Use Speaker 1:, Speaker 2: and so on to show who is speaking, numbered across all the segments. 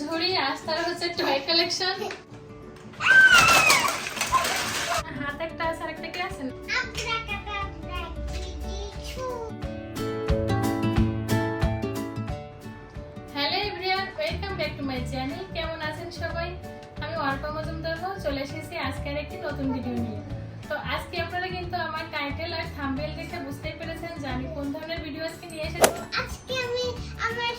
Speaker 1: ঝুড়ি, আজ তার হচ্ছে টয় কালেকশন হাত একটা আছে, আরেকটা কি আছে? Hello everyone welcome back to my channel কেমন আছেন সবাই? আমি অর্পা মজুমদার। চলে এসেছি আজকের একটি নতুন ভিডিও নিয়ে। তো আজকে আপনারা কিন্তু আমার টাইটেল আর থাম্বনেল দেখে বুঝতেই পেরেছেন যে আমি কোন ধরনের ভিডিও আজকে নিয়ে এসেছি।
Speaker 2: আজকে আমি আমার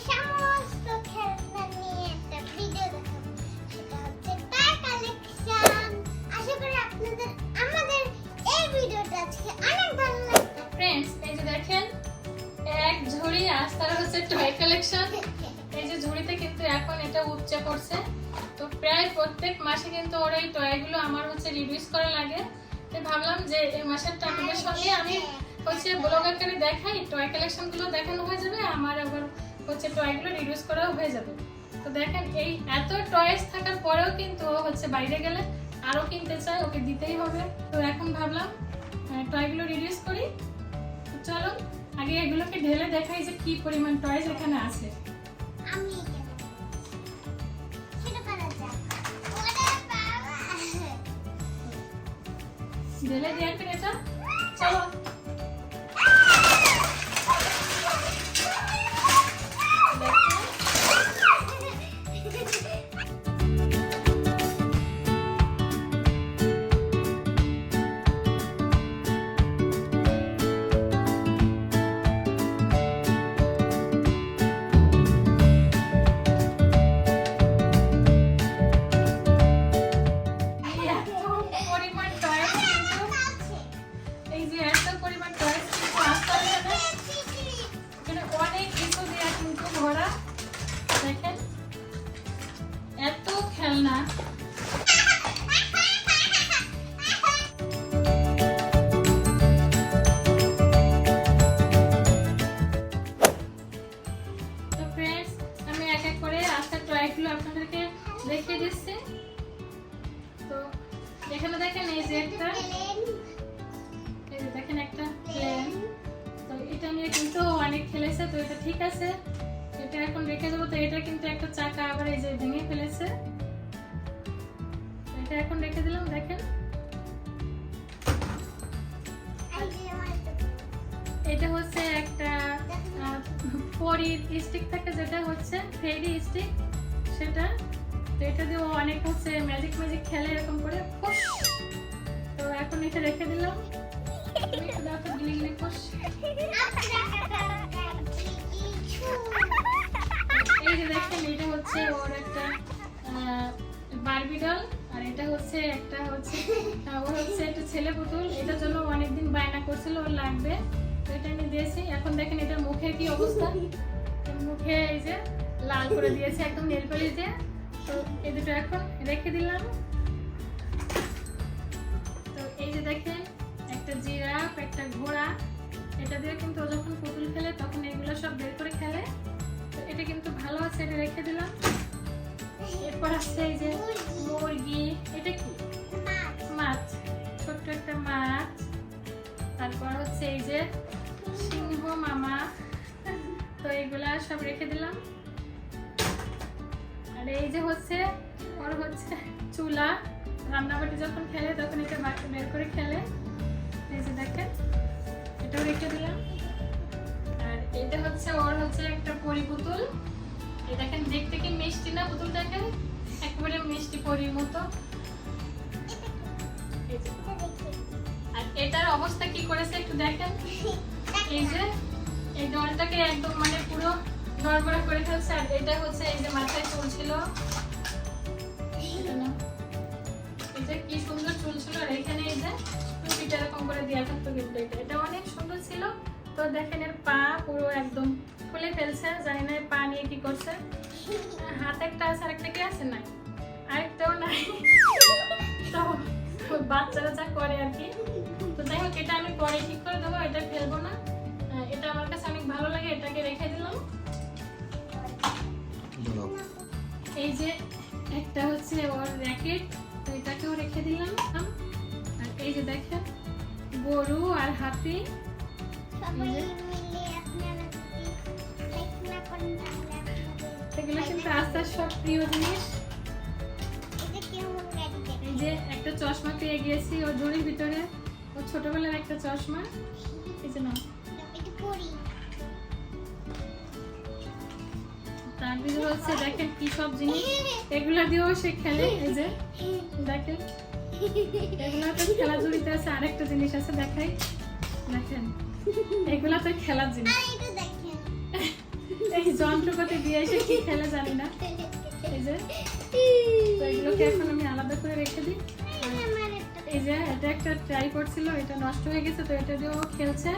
Speaker 1: প্রত্যেক মাসে কিন্তু ওর এই টয়গুলো আমার হচ্ছে রিডিউস করা লাগে। তো ভাবলাম যে এই মাসেরটা আপনাদের সঙ্গে আমি হচ্ছে ব্লগ আকারে দেখাই টয় কালেকশনগুলো দেখানো হয়ে যাবে, আমার আবার হচ্ছে টয়গুলো রিডিউস করাও হয়ে যাবে। তো দেখেন, এই এত টয়েস থাকার পরেও কিন্তু ও হচ্ছে বাইরে গেলে আরও কিনতে চায়, ওকে দিতেই হবে। তো এখন ভাবলাম টয়গুলো রিডিউস করি। চলো, আগে এগুলোকে ঢেলে দেখাই যে কি পরিমাণ টয়েস এখানে আছে। ঢেলে দিয়ে এটা চলো। রেখে দেবো তো এটা কিন্তু একটা চাকা আবার এই যে ভেঙে ফেলেছে। এটা এখন রেখে দিলাম, দেখেন। এটা হচ্ছে একটা পরির স্টিক থাকে যেটা হচ্ছে ফেরি স্টিক, সেটা। তো এটা দিয়ে অনেক হচ্ছে ম্যাজিক ম্যাজিক খেলে এরকম করে, ফুস। তো এখন এটা রেখে দিলাম। গিলি গিলি এই যে দেখেন এটা হচ্ছে ওর একটা বারবি ডল আর এটা হচ্ছে একটা হচ্ছে ওর হচ্ছে একটা ছেলে পুতুল। এটার জন্য অনেকদিন বায়না করছিল, ওর লাগবে। তো এটা আমি দিয়েছি। এখন দেখেন এটার মুখের কি অবস্থা। মুখে এই যে লাল করে দিয়েছে একদম নেল পালিশ দিয়ে। তো এই দুটো এখন রেখে দিলাম। তো এই যে দেখেন, একটা জিরাফ, একটা ঘোড়া। এটা দিয়ে কিন্তু যখন পুতুল খেলে, তখন এগুলো সব বের করে খেলে। এটা কিন্তু ভালো আছে, এটা রেখে দিলাম। এরপর আসছে এই যে মুরগি, এটা কি? মাছ। ছোট্ট একটা মাছ। তারপর হচ্ছে এই যে সিংহ মামা। তো এগুলা সব রেখে দিলাম। আর এই যে হচ্ছে, ওর হচ্ছে চুলা। রান্নাবাটি যখন খেলে, তখন এটা বের করে খেলে। এই যে দেখেন, এটাও রেখে দিলাম। এটা হচ্ছে ওর হচ্ছে একটা পরি পুতুল। এই দেখেন, দেখতে কি মিষ্টি না পুতুলটাকে একেবারে মিষ্টি পরির মতো। আর এটার অবস্থা কি করেছে একটু দেখেন। এই যে, এই ডলটাকে একদম মানে পুরো নড়বড়া করে ফেলছে, আর এটা হচ্ছে এই যে মাথায় চুল ছিল। এটা কি সুন্দর চুল ছিল, আর এখানে এই যে টুপিটা এরকম করে দেওয়া থাকতো কিন্তু এটা। এটা অনেক সুন্দর ছিল। তো দেখেন এর পা পুরো একদম খুলে ফেলছে জানি না পা নিয়ে কি করছে। হাত একটা আছে আরেকটা কি আছে? নাই। আরেকটাও নাই। তো বাচ্চারা যা করে আর কি। তো যাই হোক এটা আমি পরে ঠিক করে দেবো এটা ফেলব না। এটা আমার কাছে অনেক ভালো লাগে এটাকে রেখে দিলাম। এই যে একটা হচ্ছে ওর র্যাকেট তো এটাকেও রেখে দিলাম। আর এই যে দেখেন গরু আর হাতি। জিনিস? এই যে একটা চশমা পেয়ে গিয়েছি ওর ঝুড়ির ভিতরে। ওর ছোটবেলার একটা চশমা। এই যে হচ্ছে দেখেন কি সব জিনিস। এগুলা দিয়েও সে খেলে, এই যে। দেখেন। এগুলা তো খেলা ঝুড়িতে আছে, আরেকটা জিনিস আছে, দেখাই। দেখেন। এগুলা তো খেলার জিনিস।
Speaker 2: এটা।
Speaker 1: এই যন্ত্রপাতি দিয়ে এসে কি খেলে জানি না। এই যে এগুলোকে এখন আমি আলাদা করে রেখে দিই।
Speaker 2: এই
Speaker 1: যে এটা একটা ট্রাই করছিল এটা নষ্ট হয়ে গেছে তো এটা দিয়েও খেলছে।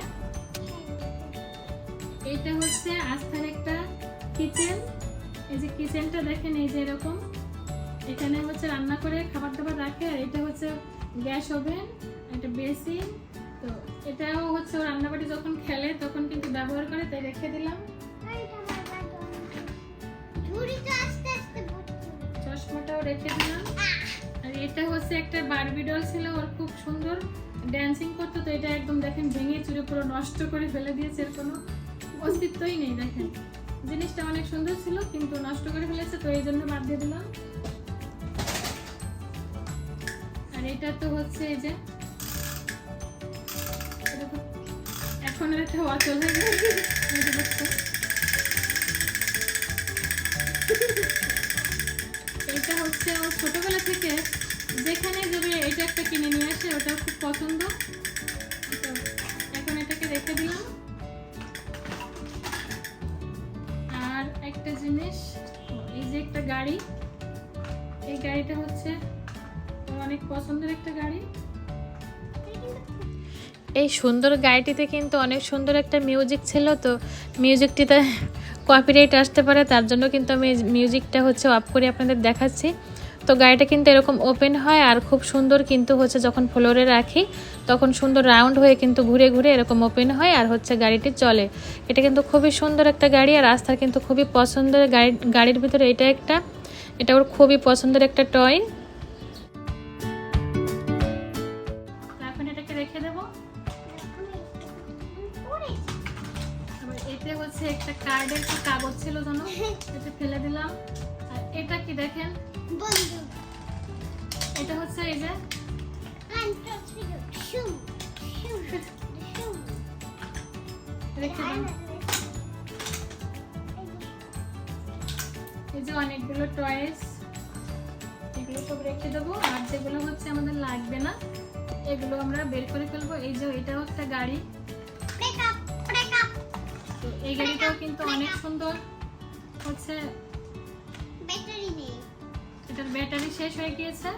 Speaker 1: এইটা হচ্ছে আস্থার একটা কিচেন এই যে কিচেনটা দেখেন এই যে এরকম। এখানে হচ্ছে রান্না করে খাবার দাবার রাখে আর এটা হচ্ছে গ্যাস ওভেন একটা বেসিন তো এটাও হচ্ছে ও রান্নাবাড়ি যখন খেলে, তখন কিন্তু ব্যবহার করে, তাই রেখে দিলাম। চশমাটাও রেখে দিলাম। আর এটা হচ্ছে একটা বারবি ডল ছিল, ওর খুব সুন্দর ড্যান্সিং করতো, তো এটা একদম দেখেন ভেঙে চুরে পুরো নষ্ট করে ফেলে দিয়েছে, এর কোনো অস্তিত্বই নেই, দেখেন। জিনিসটা অনেক সুন্দর ছিল, কিন্তু নষ্ট করে ফেলেছে, তো এই জন্য বাদ দিয়ে দিলাম। আর এটা তো হচ্ছে এই যে আর একটা অচল হয়ে গেছে। এই যে দেখছ। এটা হচ্ছে ও ছোটবেলা থেকে। যেখানে যাবে এটা একটা কিনে নিয়ে আসে ওটা খুব পছন্দ। এখন এটাকে রেখে দিলাম। আর একটা জিনিস, এই যে একটা গাড়ি। এই গাড়িটা হচ্ছে অনেক পছন্দের একটা গাড়ি। এই সুন্দর গাড়িটিতে কিন্তু অনেক সুন্দর একটা মিউজিক ছিল, তো মিউজিকটিতে কপিরাইট আসতে পারে, তার জন্য কিন্তু আমি মিউজিকটা হচ্ছে অফ করে আপনাদের দেখাচ্ছি। তো গাড়িটা কিন্তু এরকম ওপেন হয় আর খুব সুন্দর কিন্তু হচ্ছে যখন ফ্লোরে রাখি, তখন সুন্দর রাউন্ড হয়ে কিন্তু ঘুরে ঘুরে এরকম ওপেন হয় আর হচ্ছে গাড়িটি চলে। এটা কিন্তু খুবই সুন্দর একটা গাড়ি আর রাস্তার কিন্তু খুবই পছন্দের গাড়ি, গাড়ির ভিতরে এটা একটা, এটা ওর খুবই পছন্দের একটা টয় হচ্ছে একটা কার্ডের কি কাগজ ছিল জানো? এটা ফেলে দিলাম। আর এটা কি দেখেন?
Speaker 2: বন্ধু।
Speaker 1: এটা হচ্ছে এই যে। এই যে অনেকগুলো টয়েস এগুলো সব রেখে দেবো। আর যেগুলো হচ্ছে আমাদের লাগবে না এগুলো আমরা বের করে ফেলব। এই যে এটাও একটা গাড়ি। এই গাড়িটাও কিন্তু অনেক সুন্দর। হচ্ছে
Speaker 2: ব্যাটারি নেই।
Speaker 1: এটার ব্যাটারি শেষ হয়ে গিয়েছে।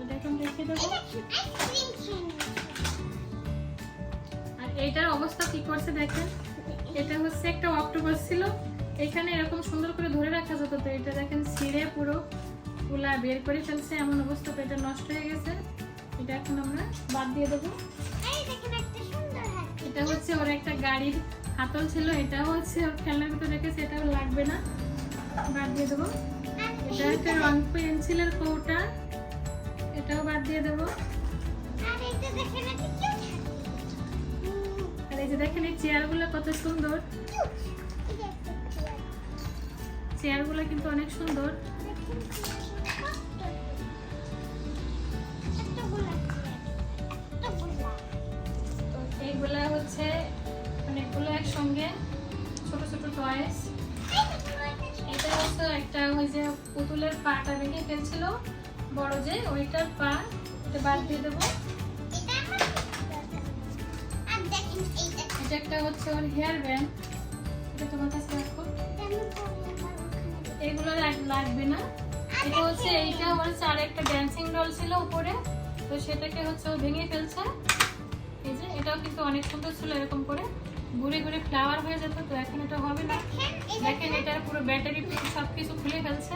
Speaker 1: এটা এখন রেখে দেবো। আর এইটার অবস্থা কি করছে দেখেন? এটা হচ্ছে একটা অক্টোপাস ছিল। এখানে এরকম সুন্দর করে ধরে রাখা যেত তো এটা দেখেন ছিঁড়ে পুরো গুলা বের করে ফেলছে এমন অবস্থা তো এটা নষ্ট হয়ে গেছে। এটা এখন আমরা বাদ দিয়ে দেবো। এটা হচ্ছে ওর একটা গাড়ির হাতল ছিল, এটাও হচ্ছে খেলনার ভিতরে রেখেছে এটাও লাগবে না। বাদ দিয়ে দেবো। এটা একটা রং পেন্সিলের কৌটা। এটাও বাদ দিয়ে দেবো।
Speaker 2: আর
Speaker 1: এই যে দেখেন, এই চেয়ারগুলো কত সুন্দর। চেয়ারগুলো কিন্তু অনেক সুন্দর। অনেকগুলো একসঙ্গে, ছোট ছোট টয়েস এটা হচ্ছে একটা ওই যে পুতুলের পাটা ভেঙে ফেলছিল। বড় যে, ওইটার পা এটা বাদ দিয়ে দেবো।
Speaker 2: এটা
Speaker 1: একটা হচ্ছে ওর হেয়ার ব্যান্ড এটা তোমার কাছে রাখো
Speaker 2: ওখানে
Speaker 1: এগুলো লাগ- লাগবে না। এটা হচ্ছে এইটা হচ্ছে আর একটা ড্যান্সিং ডল ছিল উপরে। তো সেটাকে হচ্ছে ও ভেঙে ফেলছে। এই যে, এটাও কিন্তু অনেক সুন্দর ছিল এরকম করে। ঘুরে ঘুরে ফ্লাওয়ার হয়ে যেত, তো এখন এটা হবে না।
Speaker 2: দেখেন
Speaker 1: এটার পুরো ব্যাটারি সব কিছু খুলে ফেলছে।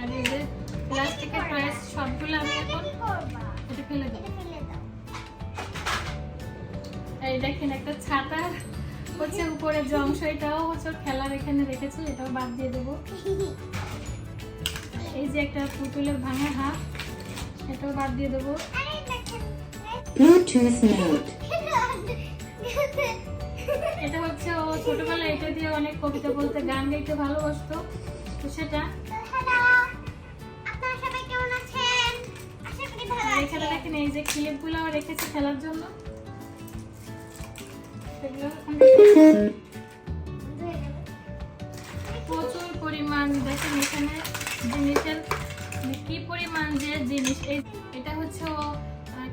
Speaker 1: আর এই যে প্লাস্টিকের টয়েস সবগুলো আমি এখন এটা ফেলে দেবো। এই দেখেন, একটা ছাতা হচ্ছে উপরে যে অংশ, এটাও হচ্ছে খেলার এখানে রেখেছে, এটাও বাদ দিয়ে দেবো। এই যে একটা পুতুলের ভাঙা হাত, এটাও বাদ দিয়ে দেবো।
Speaker 3: Bluetooth mode.
Speaker 1: এটা হচ্ছে ও ছোটবেলায় এটা দিয়ে অনেক কবিতা বলতে গান গাইতে ভালোবাসতো তো সেটা।
Speaker 2: হ্যালো আপনারা সবাই কেমন আছেন? আশা করি ভালো
Speaker 1: আর এখানে দেখেন এই যে ক্লিপগুলো রেখেছে খেলার জন্য। প্রচুর পরিমাণ দেখেন এখানে জিনিসের কি পরিমাণ যে জিনিস এই এটা হচ্ছে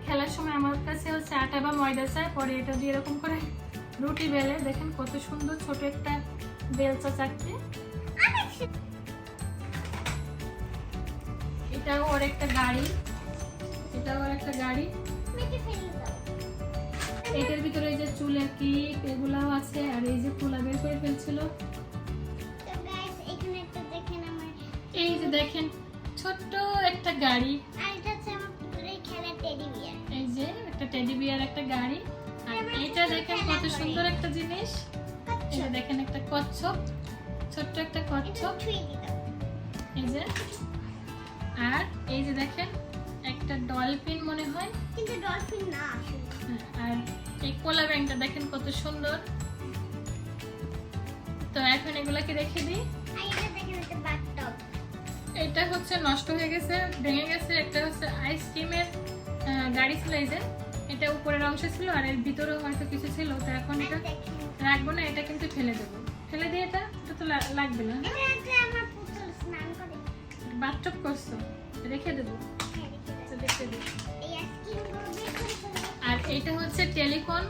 Speaker 1: খেলার সময় আমার কাছে হচ্ছে আটা বা ময়দা চায় পরে এটা দিয়ে এরকম করে রুটি বেলে। দেখেন কত সুন্দর ছোট একটা বেলচা চাকরি এটাও ওর একটা গাড়ি। এটাও ওর একটা গাড়ি।
Speaker 2: ফেলে
Speaker 1: এটার ভিতরে এই যে চুলের ক্লিপ এগুলাও আছে আর এই যে তুলা বের করে ফেলছিল। এই যে দেখেন ছোট্ট একটা গাড়ি।
Speaker 2: টেডি বিয়ার
Speaker 1: একটা গাড়ি। আর এটা দেখেন কত সুন্দর একটা জিনিস। এই যে দেখেন একটা কচ্ছপ। ছোট্ট একটা কচ্ছপ। এই যে। আর এই যে দেখেন একটা ডলফিন মনে হয়।
Speaker 2: কিন্তু ডলফিন না
Speaker 1: হ্যাঁ, আর এই কোলা ব্যাংকটা দেখেন কত সুন্দর। তো এখন এগুলাকে রেখে দিই।
Speaker 2: এটা
Speaker 1: এটা হচ্ছে নষ্ট হয়ে গেছে ভেঙে গেছে। একটা হচ্ছে আইসক্রিমের গাড়ি ছিল এই যে। এটা উপরের অংশ ছিল আর এর ভিতরেও হয়তো কিছু ছিল তো এখন এটা রাখব না এটা কিন্তু ফেলে দেবো। ফেলে দিয়ে এটা এটা তো লাগবে না।
Speaker 2: এটা
Speaker 1: বাথটব করছ? রেখে দেবো।
Speaker 2: হ্যাঁ,
Speaker 1: দেবো। আর এইটা হচ্ছে টেলিকন।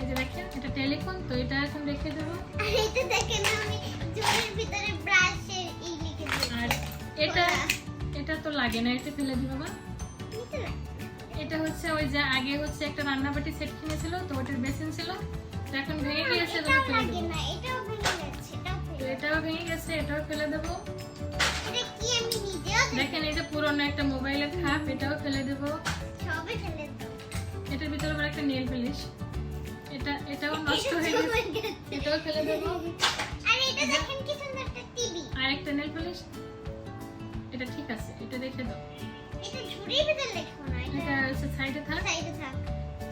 Speaker 1: এই যে দেখেন এটা টেলিফোন তো এটা এখন রেখে দেবো।
Speaker 2: আর এটা দেখেন আমি জলের ভিতরে ব্রাশের ই লিখে
Speaker 1: আর এটা এটা তো লাগে না এটা ফেলে দিবো বা
Speaker 2: নিচে রাখ।
Speaker 1: এটা হচ্ছে ওই যে আগে হচ্ছে একটা রান্নাবাটি সেট কিনেছিল তো ওটার বেসিন ছিল। তো এখন ভেঙে গিয়েছে তো
Speaker 2: এটাও লাগে না এটাও ভেঙে গেছে এটাও
Speaker 1: তো
Speaker 2: ফেলে
Speaker 1: এটাও ভেঙে গেছে এটাও ফেলে দেবো।
Speaker 2: এটা কি আমি নিজেও
Speaker 1: দেখেন এই যে পুরনো একটা মোবাইলের খাপ এটাও ফেলে দেবো।
Speaker 2: সবে ফেলে
Speaker 1: এটার ভিতরে আবার একটা নেল পলিশ এটা এটাও নষ্ট হয়ে গেছে। এটাও ফেলে দেবো।
Speaker 2: আর এটা দেখেন কি সুন্দর একটা টিভি
Speaker 1: আর একটা নেল পলিশ এটা ঠিক আছে এটা রেখে দাও।
Speaker 2: এটা ঝুড়ির ভিতরে লেখো না।
Speaker 1: এটা হচ্ছে সাইডে থাক।
Speaker 2: সাইডে থাক।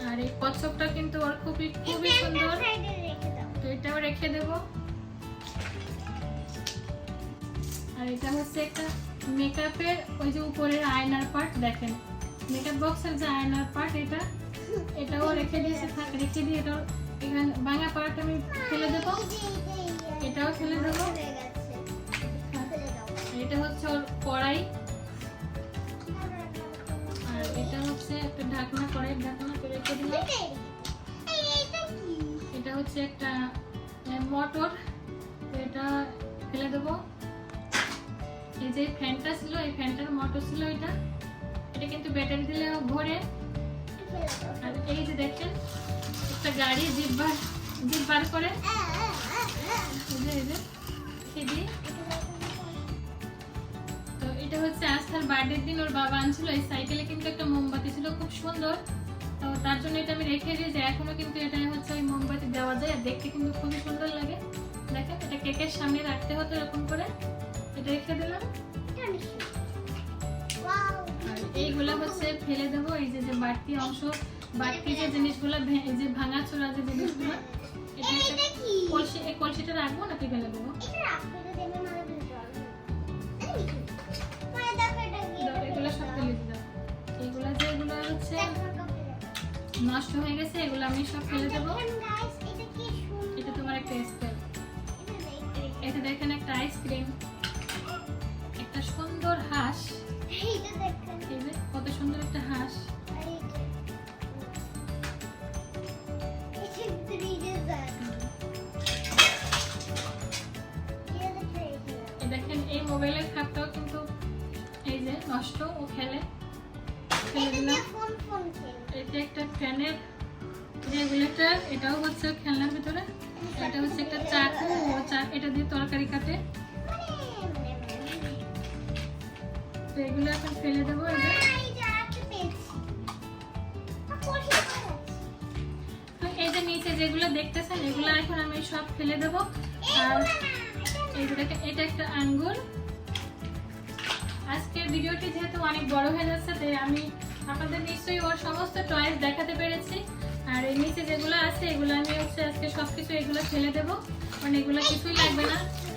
Speaker 1: আর এই কচ্ছপটা কিন্তু ওর খুবই খুবই সুন্দর।
Speaker 2: সাইডে রেখে দাও।
Speaker 1: তো এটাও রেখে দেব। আর এটা হচ্ছে একটা মেকআপের ওই যে উপরের আয়নার পার্ট দেখেন। মেকআপ বক্সের যে আয়নার পার্ট এটা এটাও রেখে দিয়েছে থাক রেখে দিয়ে এটাও এখানে ভাঙা পার্ট আমি ফেলে দেবো। এটাও ফেলে দেবো। এটা হচ্ছে ওর কড়াই। হচ্ছে একটা ঢাকনা কড়াই ঢাকনা করে রেখে দিলাম? এটা হচ্ছে একটা মোটর এটা ফেলে দেবো এই যে ফ্যানটা ছিল, এই ফ্যানটার মোটর ছিল এটা এটা কিন্তু ব্যাটারি দিলে
Speaker 2: দাও।
Speaker 1: আর এই যে দেখেন, একটা গাড়ি জিপ বার জিপ বার করে। এই যে এই যে সিঁড়ি। এটা হচ্ছে আজকাল বার্থডের দিন ওর বাবা আনছিল এই সাইকেলে কিন্তু একটা মোমবাতি ছিল খুব সুন্দর। তো তার জন্য এটা আমি রেখে দিই যে এখনও কিন্তু এটা হচ্ছে ওই মোমবাতি দেওয়া যায় দেখতে কিন্তু খুবই সুন্দর লাগে। দেখেন এটা কেকের সামনে রাখতে হতো এরকম করে। এটা রেখে দিলাম। এইগুলো হচ্ছে ফেলে দেবো এই যে বাড়তি অংশ বাড়তি যে জিনিসগুলো যে ভাঙা চোরা যে জিনিসগুলো এটা কলসি এই কলসিটা রাখব নাকি ফেলে দেবো?
Speaker 2: দাও।
Speaker 1: নষ্ট হয়ে গেছে, এগুলো আমি সব ফেলে দেবো
Speaker 2: এটা
Speaker 1: তোমার একটা স্কেল
Speaker 2: এটা।
Speaker 1: দেখেন একটা আইসক্রিম একটা সুন্দর হাঁস কত সুন্দর একটা হাঁস দেখেন, এই মোবাইলের ফেলে
Speaker 2: এটা
Speaker 1: দিলাম একটা ফ্যানের রেগুলেটর এটাও হচ্ছে খেলনার ভিতরে। এটা হচ্ছে একটা চাকু ও এটা দিয়ে তরকারি কাটে। তো এগুলো এখন ফেলে দেবো এই যে
Speaker 2: এই যে আরেকটা পেয়েছি। আর পরিষ্কার আছে।
Speaker 1: তো এই যে নিচে যেগুলো দেখতেছেন এগুলো এখন আমি সব ফেলে দেবো। আর
Speaker 2: এগুলো এটা
Speaker 1: একটা আঙ্গুর। আজকের ভিডিওটি যেহেতু অনেক বড় হয়ে যাচ্ছে তাই আমি আপনাদের নিশ্চয়ই ওর সমস্ত টয়েস দেখাতে পেরেছি। আর এই নিচে যেগুলো আছে এগুলো আমি হচ্ছে আজকে সবকিছু এগুলো ফেলে দেবো। মানে এগুলো কিছুই লাগবে না।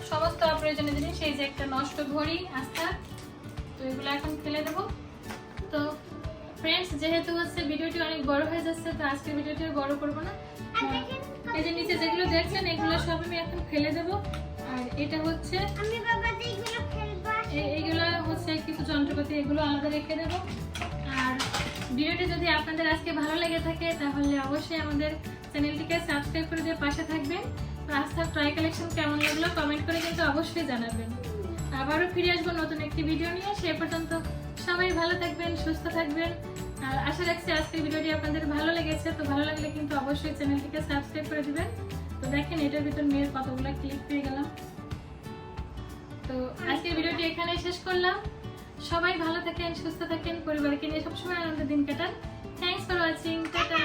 Speaker 1: সমস্ত অপ্রয়োজনীয় জিনিস এই যে একটা নষ্ট ঘড়ি আস্থা তো এগুলো এখন ফেলে দেবো। তো ফ্রেন্ডস যেহেতু হচ্ছে ভিডিওটি অনেক বড় হয়ে যাচ্ছে তো আজকে ভিডিওটি বড় করব না। এই যে নিচে যেগুলো দেখছেন এগুলো সব আমি এখন ফেলে দেবো। আর এটা হচ্ছে
Speaker 2: আমি বাবা এইগুলো ফেলব।
Speaker 1: এ- এইগুলো হচ্ছে কিছু যন্ত্রপাতি এগুলো আলাদা রেখে দেব। ভিডিওটি যদি আপনাদের আজকে ভালো লেগে থাকে, তাহলে অবশ্যই আমাদের চ্যানেলটিকে সাবস্ক্রাইব করে দিয়ে পাশে থাকবেন। আস্থার ট্রাই কালেকশন কেমন লাগল কমেন্ট করে কিন্তু অবশ্যই জানাবেন। আবারও ফিরে আসব নতুন একটি ভিডিও নিয়ে, সে পর্যন্ত সবাই ভালো থাকবেন, সুস্থ থাকবেন। আর আশা রাখছি আজকের ভিডিওটি আপনাদের ভালো লেগেছে, তো ভালো লাগলে কিন্তু অবশ্যই চ্যানেলটিকে সাবস্ক্রাইব করে দিবেন। তো দেখেন, এটার ভিতর মেয়ের কতগুলো ক্লিক পেয়ে গেলাম। তো আজকের ভিডিওটি এখানে শেষ করলাম। সবাই ভালো থাকেন, সুস্থ থাকেন, পরিবারকে নিয়ে সবসময় আনন্দের দিন কাটান। Thanks for watching tata.